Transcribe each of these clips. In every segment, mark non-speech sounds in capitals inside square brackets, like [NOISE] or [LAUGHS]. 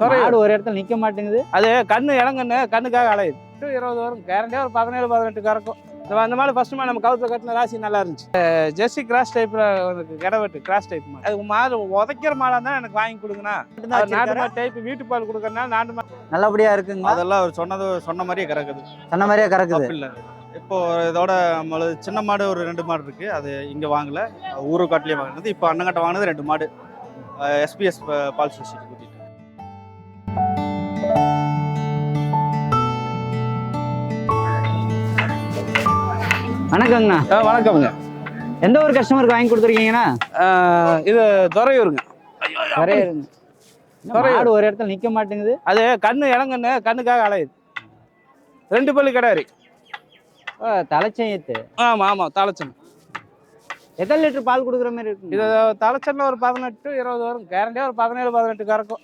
மாடு ஒரு இடத்துல நிக்க மாட்டேங்குது. அது கண்ணு இளங்கண்ணு கண்ணுக்காக அலையுது. இருபது வரும். கேரண்டியாக ஒரு பதினேழு பதினெட்டு கறக்கும் அந்த மாதிரி ஃபர்ஸ்ட் மாதிரி நம்ம கவுத்துல கட்டின ராசி நல்லா இருந்துச்சு. ஜெர்சி கிராஸ் டைப்ல எனக்கு கிடவெட்டு கிராஸ் டைப் மாடு. அது மாடு உதைக்கிற மாடா இருந்தா எனக்கு வாங்கி கொடுங்கண்ணா. நாட்டு? மாடு டைப் வீட்டு பால் கொடுக்கறனால நாட்டு மாடு நல்லபடியா இருக்குங்களா? அதெல்லாம் அவர் சொன்னது சொன்ன மாதிரியே கறக்குது. சொன்ன மாதிரியே கறக்குது. இல்லை இப்போ இதோட நம்மளது சின்ன மாடு ஒரு ரெண்டு மாடு இருக்கு. அது இங்க வாங்கல. ஊரு காட்டிலே வாங்கினது. இப்போ அண்ணங்கிட்ட வாங்கினது ரெண்டு மாடு. எஸ்பிஎஸ் பால் சொசைட்டி. வணக்கங்கண்ணா அஹ் வணக்கம்ங்க. எந்த ஒரு கஸ்டமருக்கு வாங்கி கொடுத்துருக்கீங்கண்ணா இது துறையூருங்க. நிறைய. மாடு ஒரு இடத்துல நிக்க மாட்டேங்குது. அது கண்ணு இளங்கண்ணு கண்ணுக்காக அலையுது. ரெண்டு பல்லு கிடாரி. ஓ, தலைச்செய்யத்து ஆமா ஆமா தலைச்சன் எத்தனை லிட்டர் பால் கொடுக்குற மாதிரி இருக்கு இது தலைச்சன்ல ஒரு பதினெட்டு இருபது வரும். கேரண்டியாக ஒரு பதினேழு பதினெட்டு கறக்கும்.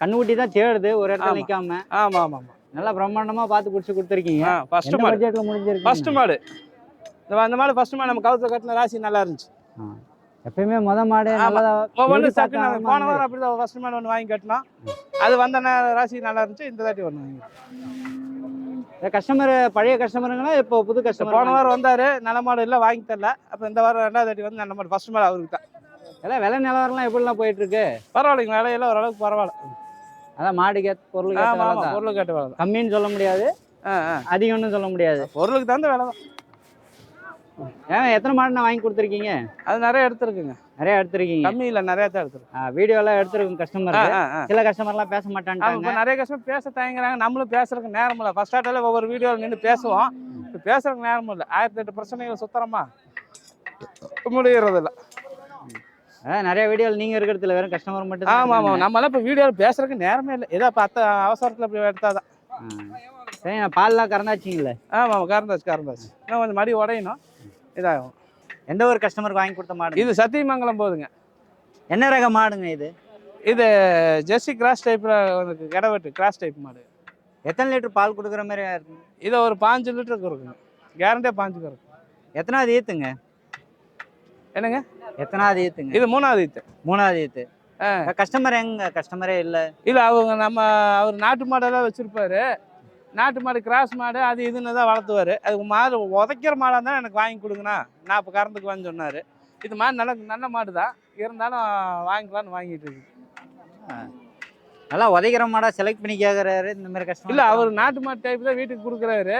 கண்ணுக்குட்டி தான் தேடுது ஒரு இடத்துல ஆமா. நிக்காம. ஆமா ஆமா ஆமா. நல்லா பிரம்மாண்டமா பார்த்து குடிச்சு கொடுத்துருக்கீங்க. ஃபர்ஸ்ட் மாடு. பட்ஜெட்ல முடிஞ்சிருக்கு ஃபர்ஸ்ட் மாடு. இந்த அந்த மாடு ஃபர்ஸ்ட் மாடு நம்ம கவுத்துல கட்டின ராசி நல்லா இருந்துச்சு. எப்பயுமே முத மாடு ஆமா. நல்லதா ஒவ்வொன்று சாப்பிட்டா போன. வாரம் அப்படிதான் ஃபர்ஸ்ட் மாடு ஒன்று வாங்கி கட்டினோம். அது வந்த ராசி நல்லா இருந்துச்சு இந்த தாட்டி ஒன்று வாங்கி கஸ்டமர் பழைய கஸ்டமருங்களா இப்போ புது போன கஸ்டமர் வாரம் வந்தாரு நல்ல மாடு இல்லை வாங்கி தரல. அப்போ இந்த வாரம் ரெண்டாவது தாட்டி வந்து நல்ல மாடு ஃபர்ஸ்ட் மாடு அவருக்கு தான் எல்லாம் விலை நிலவரம்லாம் எப்படிலாம் போயிட்டு இருக்கு பரவாயில்லைங்க விலையெல்லாம் ஓரளவுக்கு பரவாயில்ல. அதான் ஆமா விலை ஆமா தான். பொருள் கேட்ட வேலை கம்மின்னு சொல்ல முடியாது. அதிகம்னு சொல்ல முடியாது. பொருளுக்கு தகுந்த விலை தான் ஏன் எத்தனை மாடு வாங்கி கொடுத்துருக்கீங்க? அது நிறைய எடுத்துருக்குங்க. நிறைய எடுத்திருக்கீங்க. கம்மி இல்லை நிறைய தான் எடுத்துருக்கு வீடியோ எல்லாம் எடுத்திருக்கும் கஸ்டமர் ஆ, ஆ, ஆ. சில கஸ்டமர்லாம் பேச இப்ப நிறைய கஷ்டம் பேச தயங்குறாங்க. நம்மளும் பேசுறதுக்கு நேரம் இல்லை. ஃபர்ஸ்ட் ஸ்டார்ட்ல ஒவ்வொரு வீடியோவில் நின்று பேசுவோம். பேசுறதுக்கு நேரம் இல்லை. ஆயிரத்தி எட்டு பிரச்சனைகள் சுத்தரமா முடியறது இல்லை அதான் நிறைய வீடியோவில் நீங்க இருக்கிறதுல வெறும் கஸ்டமர் மட்டும் ஆமா ஆமா. நம்மளாம் இப்போ வீடியோவில் பேசுறதுக்கு நேரமே இல்லை. ஏதோ பத்து அவசரத்தில் இப்படி எடுத்தாதான். சரி நான் பால்லாம் கறந்தாச்சிங்களே. ஆமா ஆமா. கறந்தாச்சு கறந்தாச்சு. இன்னும் கொஞ்சம் மடி உடையணும். இதாகும். எந்த ஒரு கஸ்டமருக்கு வாங்கி கொடுத்த மாடு இது சத்தியமங்கலம் போகுதுங்க என்ன ரக மாடுங்க இது? இது ஜெர்சி கிராஸ் டைப்ல உங்களுக்கு கிடவெட்டு கிராஸ் டைப் மாடு. எத்தனை லிட்டர் பால் கொடுக்குற மாதிரி இருக்கு இதை ஒரு பாஞ்சு லிட்டருக்கு இருக்குங்க கேரண்டியாக பாஞ்சு இருக்கும் எத்தனாவது ஈத்துங்க? என்னங்க? எத்தனாவது ஈத்துங்க? இது மூணாவது ஈத்து. மூணாவது ஈத்து. கஸ்டமர் எங்க? கஸ்டமரே இல்ல. இல்லை அவங்க நம்ம அவர் நாட்டு மாடெல்லாம் வச்சிருப்பாரு. நாட்டு மாடு கிராஸ் மாடு அது இதுன்னு தான் வளர்த்துவார். அது மாடு உதைக்கிற மாடாக இருந்தால் எனக்கு வாங்கி கொடுங்கண்ணா. நான் இப்போ கறந்துக்கு வந்து சொன்னார். இது மாடு நல்ல நல்ல மாடு தான் இருந்தாலும் வாங்கிக்கலாம்னு வாங்கிட்டு இருக்கு. நல்லா உதைக்கிற மாடா செலக்ட் பண்ணி கேக்குறாரு. இந்த மாதிரி கஸ்டமர் இல்லை அவர் நாட்டு மாடு டைப் தான் வீட்டுக்கு கொடுக்குறாரு.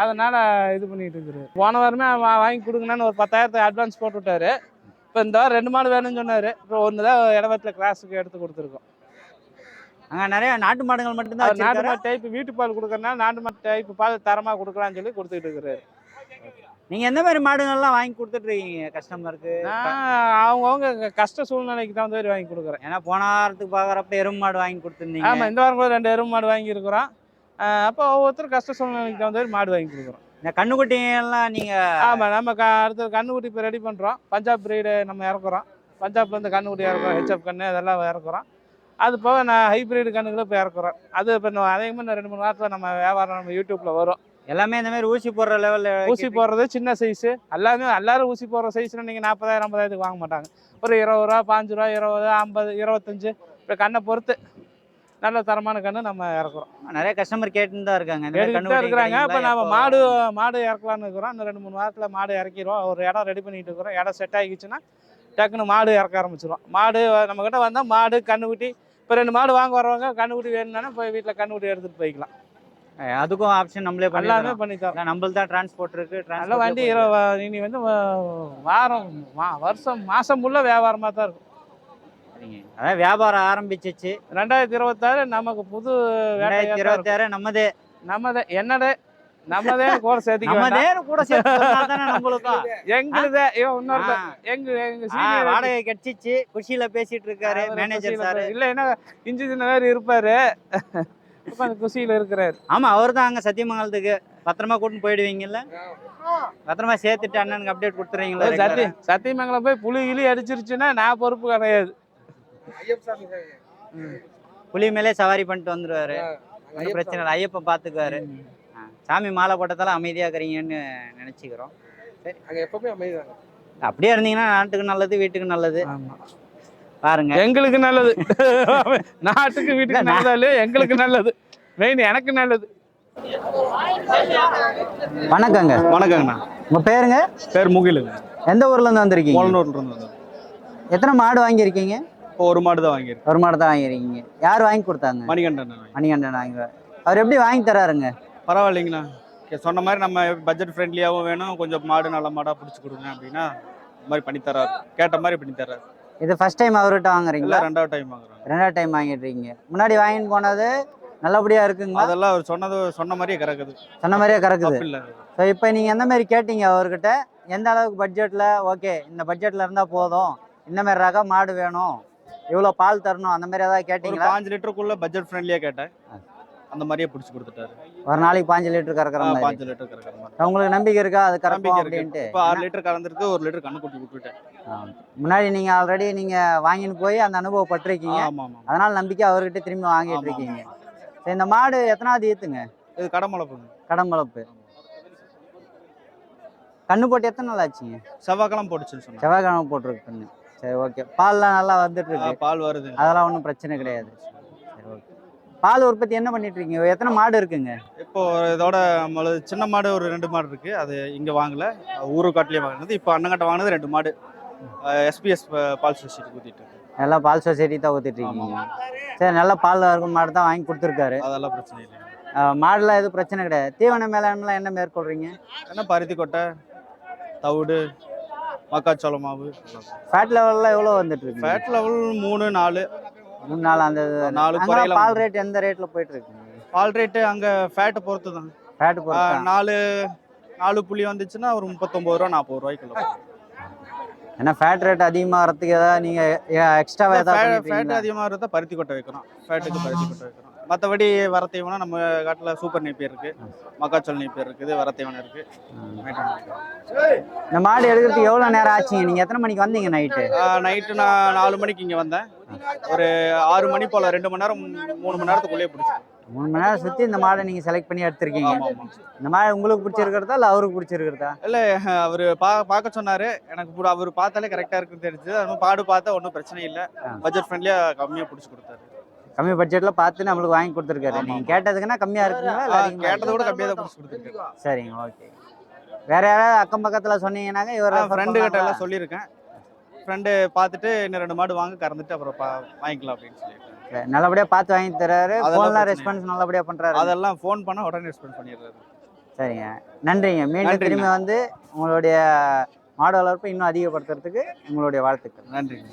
அதனால் இது பண்ணிட்டு இருக்கிறாரு போன வாரமே வாங்கி கொடுங்கண்ணான்னு ஒரு பத்தாயிரத்தை அட்வான்ஸ் போட்டு விட்டாரு இப்போ இந்த வாரம் ரெண்டு மாடு வேணும்னு சொன்னார். இப்போ ஒன்று தான் இடவத்தில் கிராஸுக்கு எடுத்து கொடுத்துருக்கோம். அங்க நிறைய நாட்டு மாடுகள் மட்டும்தான் நாட்டு? மாடு டைப் வீட்டு பால் கொடுக்கறனால நாட்டு மாடு டைப் பால் தரமாக கொடுக்கலாம்னு சொல்லி கொடுத்துட்டு இருக்கிறாரு. நீங்க எந்த மாதிரி மாடுகள்லாம் வாங்கி கொடுத்துட்டு இருக்கீங்க கஸ்டமருக்கு அவங்கவுங்க கஷ்ட சூழ்நிலைக்கு தகுந்த மாதிரி வாங்கி கொடுக்குறேன். ஏன்னா போன வாரத்துக்கு பாக்குறப்ப எருமை மாடு வாங்கி கொடுத்துருந்தீங்க. ஆமாம் இந்த வாரம் கூட ரெண்டு எருமை மாடு வாங்கியிருக்கிறோம் அப்போ ஒவ்வொருத்தரும் கஷ்ட சூழ்நிலைக்கு தகுந்த மாதிரி மாடு வாங்கி கொடுக்குறோம். இந்த கண்ணுக்குட்டி எல்லாம் நீங்க ஆமாம் நம்ம க அடுத்தது கண்ணுக்குட்டி இப்போ ரெடி பண்ணுறோம் பஞ்சாப் பிரீடு நம்ம இறக்குறோம். பஞ்சாப்லேருந்து கண்ணுக்குட்டி இறக்குறோம். ஹெச்எப் கண்ணு அதெல்லாம் இறக்குறோம். அது போக நான் ஹைப்ரிட் கண்ணுகளும் இப்போ இறக்குறோம். அது இப்போ அதிகமாக இன்னும் ரெண்டு மூணு வாரத்தில் நம்ம வியாபாரம் நம்ம யூடியூப்பில் வரும். எல்லாமே இந்த மாதிரி ஊசி போடுற லெவல்ல ஊசி போடுறது சின்ன சைஸு எல்லாமே எல்லாரும் ஊசி போடுற சைஸ்னா நீங்கள் நாற்பதாயிரம் ஐம்பதாயிரத்துக்கு வாங்க மாட்டாங்க. ஒரு இருபது ரூபா பாஞ்சு ரூபா இருபது ஐம்பது இருபத்தஞ்சு. இப்போ கண்ணை பொறுத்து. நல்ல தரமான கண்ணு நம்ம இறக்குறோம். நிறைய கஸ்டமர் கேட்டுன்னு தான் இருக்காங்க. கண்ணுக்குட்டி இருக்கிறாங்க. இப்போ? நம்ம மாடு மாடு இறக்கலாம்னு இருக்கிறோம். இன்னும் ரெண்டு மூணு வாரத்தில் மாடு இறக்கிடுவோம். ஒரு இடம் ரெடி பண்ணிட்டு இருக்கிறோம். இடம் செட் ஆகிடுச்சுன்னா டக்குன்னு மாடு இறக்க ஆரம்பிச்சிடும் மாடு நம்மக்கிட்ட வந்தால் மாடு கண்ணுக்குட்டி இப்போ ரெண்டு மாடு வாங்க வரவங்க கண்ணுக்குட்டி வேணும்னா போய் வீட்டில் கண்ணுக்குட்டி எடுத்துகிட்டு போய்க்கலாம். அதுக்கும் ஆப்ஷன் நம்மளே எல்லாமே பண்ணலாம் பண்ணி தரோம். நம்மள தான் டிரான்ஸ்போர்ட் இருக்கு நல்ல வண்டி இனி வந்து வாரம் மா- வருஷம் மாசம் ஃபுல்லாக வியாபாரமாக தான் இருக்கும். அதான் வியாபாரம் ஆரம்பிச்சிச்சு. ரெண்டாயிரத்தி இருபத்தாறு நமக்கு புது ரெண்டாயிரத்தி இருபத்தி ஆறு நம்மதே நம்மதே என்னடே? நம்மதே கூட [LAUGHS] வேண்டாம். நம்மதே கூட சேர்த்து [LAUGHS] நம்மளுக்கும்? எங்களுதே. இவன் ஆ. எங்க எங்க வாடகை கிடைச்சிச்சு குஷியில பேசிட்டு இருக்காரு மேனேஜர் சாரு. இல்ல என்ன இஞ்சி சின்ன பேர் இருப்பாரு. குஷியில இருக்கிறாரு. ஆமா அவர் தான் அங்க சத்தியமங்கலத்துக்கு. பத்திரமா கூட்டின்னு போயிடுவீங்கல்ல? பத்திரமா சேர்த்துட்டு அண்ணனுக்கு அப்டேட் கொடுத்துறீங்களா சத்தி சத்தியமங்கலம் போய் புலி கிளி அடிச்சிருச்சுன்னா நான் பொறுப்பு கிடையாது. புலி மேலே சவாரி பண்ணிட்டு வந்துருவாரு. ஒன்றும் பிரச்சனை இல்லை. ஐயப்பன் பாத்துக்குவாரு ஆ, சாமி மாலை போட்டதால அமைதியா இருக்கிறீங்கன்னு நினைச்சுக்கிறோம். அங்க எப்பவுமே அமைதிதாங்க. அப்படியே இருந்தீங்கன்னா நாட்டுக்கு நல்லது வீட்டுக்கு நல்லது. ஆமா. பாருங்க. எங்களுக்கு நல்லது. [LAUGHS] நாட்டுக்கு வீட்டுக்கு நல்லதாலே எங்களுக்கு நல்லது. மெயின் எனக்கு நல்லது. வணக்கங்க. வணக்கங்கண்ணா. உங்க பேருங்க? பேர் முகிலுங்க. எந்த ஊர்ல இருந்து வந்திருக்கீங்க? மோலனூர்ல இருந்து எத்தனை மாடு வாங்கியிருக்கீங்க? இப்போ ஒரு மாடு தான் வாங்கியிருக்கேன் ஒரு மாடு தான் வாங்கியிருக்கீங்க. யார் வாங்கி கொடுத்தாங்க? மணிகண்டன் மணிகண்டன் வாங்கி அவர் எப்படி வாங்கி தராருங்க? பரவாயில்லைங்கண்ணா. சொன்ன மாதிரி நம்ம பட்ஜெட் ஃப்ரெண்ட்லியாகவும் வேணும். கொஞ்சம் மாடு நல்ல மாடாக பிடிச்சி கொடுங்க அப்படின்னா இந்த மாதிரி பண்ணி தராரு. கேட்ட மாதிரி பண்ணி தராரு. இது ஃபர்ஸ்ட் டைம் அவர்கிட்ட வாங்குறீங்களா? ரெண்டாவது டைம் வாங்குறோம். ரெண்டாவது டைம் வாங்கிட்டு இருக்கீங்க முன்னாடி வாங்கிட்டு போனது நல்லபடியா இருக்குங்களா? அதெல்லாம் அவர் சொன்னது சொன்ன மாதிரியே கறக்குது. சொன்ன மாதிரியே கறக்குது. ஸோ இப்போ நீங்கள் எந்த மாதிரி கேட்டீங்க அவர்கிட்ட? எந்த அளவுக்கு பட்ஜெட்டில் ஓகே இந்த பட்ஜெட்டில் இருந்தால் போதும். இந்த மாதிரி ரக மாடு வேணும். இவ்வளோ பால் தரணும்? அந்த மாதிரி ஏதாவது கேட்டிங்களா? பாஞ்சு லிட்டருக்குள்ள பட்ஜெட் ஃப்ரெண்ட்லியாக கேட்டேன். அந்த மாதிரியே பிடிச்சி கொடுத்துட்டாரு. ஒரு நாளைக்கு பாஞ்சு லிட்டர் கறக்குற மாதிரி. பாஞ்சு லிட்டர் கறக்கிற மாதிரி. உங்களுக்கு நம்பிக்கை இருக்கா? அது கறக்கும் அப்படின்ட்டு. இப்போ ஆறு லிட்டர் கலந்துருக்கு ஒரு லிட்டர் கண்ணுக்குட்டி விட்டுட்டேன். ஆ. முன்னாடி நீங்கள் ஆல்ரெடி நீங்கள் வாங்கின்னு போய் அந்த அனுபவப்பட்டிருக்கீங்க. அதனால நம்பிக்கை அவர்கிட்ட திரும்பி வாங்கிட்டு இருக்கீங்க. இந்த மாடு எத்தனாவது ஈத்துங்க இது கடமலை பொண்ணு கடம்பளப்பு கண்ணு போட்டு எத்தனை நாள் ஆச்சுங்க? செவ்வாய்க்கிழமை போட்டுச்சுன்னு சொன்னாங்க. செவ்வாய்க்கிழமை போட்டிருக்கு கண்ணு. சரி ஓகே பால்லாம் நல்லா வந்துட்டு இருக்கு பால் வருது அதெல்லாம் ஒன்றும் பிரச்சனை கிடையாது. சரி ஓகே பால் உற்பத்தி என்ன பண்ணிட்டு இருக்கீங்க எத்தனை மாடு இருக்குங்க? இப்போ இதோட சின்ன மாடு ஒரு ரெண்டு மாடு இருக்கு. அது இங்க வாங்கல. ஊரு காட்டிலே வாங்கினது. இப்போ அண்ணங்கிட்ட வாங்கினது ரெண்டு மாடு. எஸ்பிஎஸ் பால் சொசைட்டி ஊத்திட்டு இருக்கு. எல்லாம் பால் சொசைட்டி தான் ஊற்றிட்டு இருக்கீங்க சரி நல்ல பால் இருக்கும் மாடு தான் வாங்கி கொடுத்துருக்காரு. அதெல்லாம் பிரச்சனை இல்லை மாடுலாம் எதுவும் பிரச்சனை கிடையாது. தீவன மேலாண்மைலாம் என்ன மேற்கொள்றீங்க? என்ன பருத்தி கொட்டை தவிடு மக்காச்சோள மாவு. ஃபேட் லெவல்லாம் எவ்வளோ வந்துட்டு இருக்கு? ஃபேட் லெவல் மூணு நாலு. மூணு நாள் அந்த நாலு குறையில பால் ரேட் எந்த ரேட்ல போயிட்டு இருக்கு? பால் ரேட்டு அங்க ஃபேட்டை பொறுத்து தான். ஃபேட் ஆ, பொறுத்து நாலு நாலு புள்ளி வந்துச்சுன்னா ஒரு முப்பத்தொம்பது ரூபா நாற்பது ரூபாய்க்குள்ள. ஏன்னா ஃபேட் ரேட் அதிகமாக வரதுக்கு ஏதாவது நீங்க எக்ஸ்ட்ராவா ஏதாவது ஃபேட்? அதிகமாக இருந்தால் பருத்தி கொட்டை வைக்கிறோம் ஃபேட்டுக்கு பருத்தி கொட்டை வைக்கிறோம் மற்றபடி வர தீவனம் நம்ம காட்டில் சூப்பர் நெய்ப்பேர் இருக்கு. மக்காச்சோள நெய்ப்பேர் இருக்குது வர தீவனம் இருக்கு maintain பண்ணிக்கிறோம். இந்த மாடு எடுக்கிறதுக்கு எவ்வளோ நேரம் ஆச்சுங்க நீங்க எத்தனை மணிக்கு வந்தீங்க நைட்டு நைட்டு நான் நாலு மணிக்கு இங்கே வந்தேன். ஒரு ஆறு மணி போல் ரெண்டு மணி நேரம் மூணு மணி நேரத்துக்குள்ளேயே பிடிச்சேன் மூணு மணி நேரம் சுத்தி இந்த மாடை நீங்க செலக்ட் பண்ணி எடுத்திருக்கீங்க. இந்த மாடு உங்களுக்கு பிடிச்சிருக்கிறதா இல்ல அவருக்கு பிடிச்சிருக்கிறதா? அவர் பா பார்க்க சொன்னார். எனக்கு அவர் பார்த்தாலே கரெக்டாக இருக்குன்னு தெரிஞ்சது. அது பாடு பார்த்தா ஒன்றும் பிரச்சனை இல்லை. பட்ஜெட் ஃப்ரெண்ட்லியாக கம்மியாக பிடிச்சி கொடுத்தாரு. கம்மி பட்ஜெட்ல பார்த்து நம்மளுக்கு வாங்கி கொடுத்துருக்காரு. நீங்க. கேட்டதுக்குன்னா கம்மியா இருக்குங்களா? இல்ல அதிகமா கேட்டதை விட? கம்மியாக தான் கொடுத்துருக்கேன். சரிங்க ஓகே வேற யாராவது அக்கம் பக்கத்துல சொன்னீங்கன்னாக்க இவர் ஃப்ரெண்டு கிட்ட எல்லாம் சொல்லியிருக்கேன். ஃப்ரெண்டு பார்த்துட்டு இன்னும் ரெண்டு மாடு வாங்க கறந்துட்டு அப்புறம் பா வாங்கிக்கலாம் அப்படின்னு சொல்லியிருக்கேன். நல்லபடியா பார்த்து வாங்கி தராரு. அதெல்லாம் போன்லாம் பிரச்சனை ரெஸ்பான்ஸ் நல்லபடியா பண்றாரு. அதெல்லாம் ஃபோன் பண்ணால் உடனே ரெஸ்பாண்ட் பண்ணிடுறாரு. சரிங்க. நன்றிங்க. மீண்டும். திரும்பி வந்து உங்களுடைய மாடு வளர்ப்பு இன்னும் அதிகப்படுத்துறதுக்கு உங்களுடைய வாழ்த்துக்கள். நன்றிங்க.